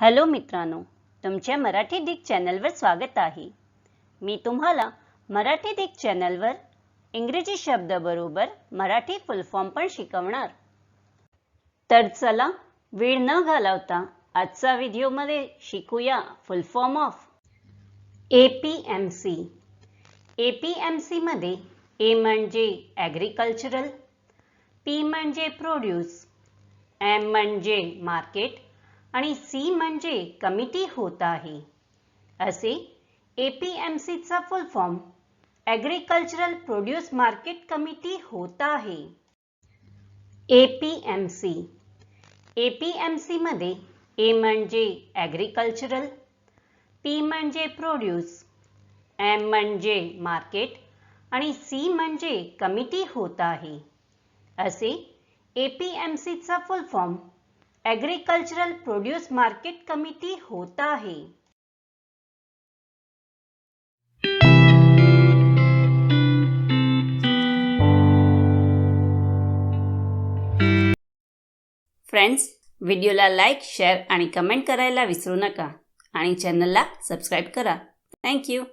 Hello मित्रांनो तुमच्या Marathi Dick चॅनलवर स्वागत आहे. मी तुम्हाला मराठी डिक चॅनलवर इंग्रजी शब्दाबरोबर मराठी फुल फॉर्म पण शिकवणार. तर चला वेळ न घालवता आजचा व्हिडिओमध्ये शिकूया full form of A P M C A P M सीमध्ये ए म्हणजे ॲग्रिकल्चरल पी म्हणजे प्रोड्यूस एम म्हणजे मार्केट आणि सी म्हणजे कमिटी होत आहे. असे ए पी एम सीचा full form agricultural produce market committee होत आहे. A P M C A P M सीमध्ये ए म्हणजे ॲग्रिकल्चरल पी म्हणजे प्रोड्यूस एम म्हणजे मार्केट आणि सी म्हणजे कमिटी होत आहे. असे ए पी एम सीचा full form agricultural produce market committee होत आहे फ्रेंड्स व्हिडिओला लाईक शेअर आणि कमेंट करायला विसरू नका. आणि चॅनलला सबस्क्राईब करा. थँक्यू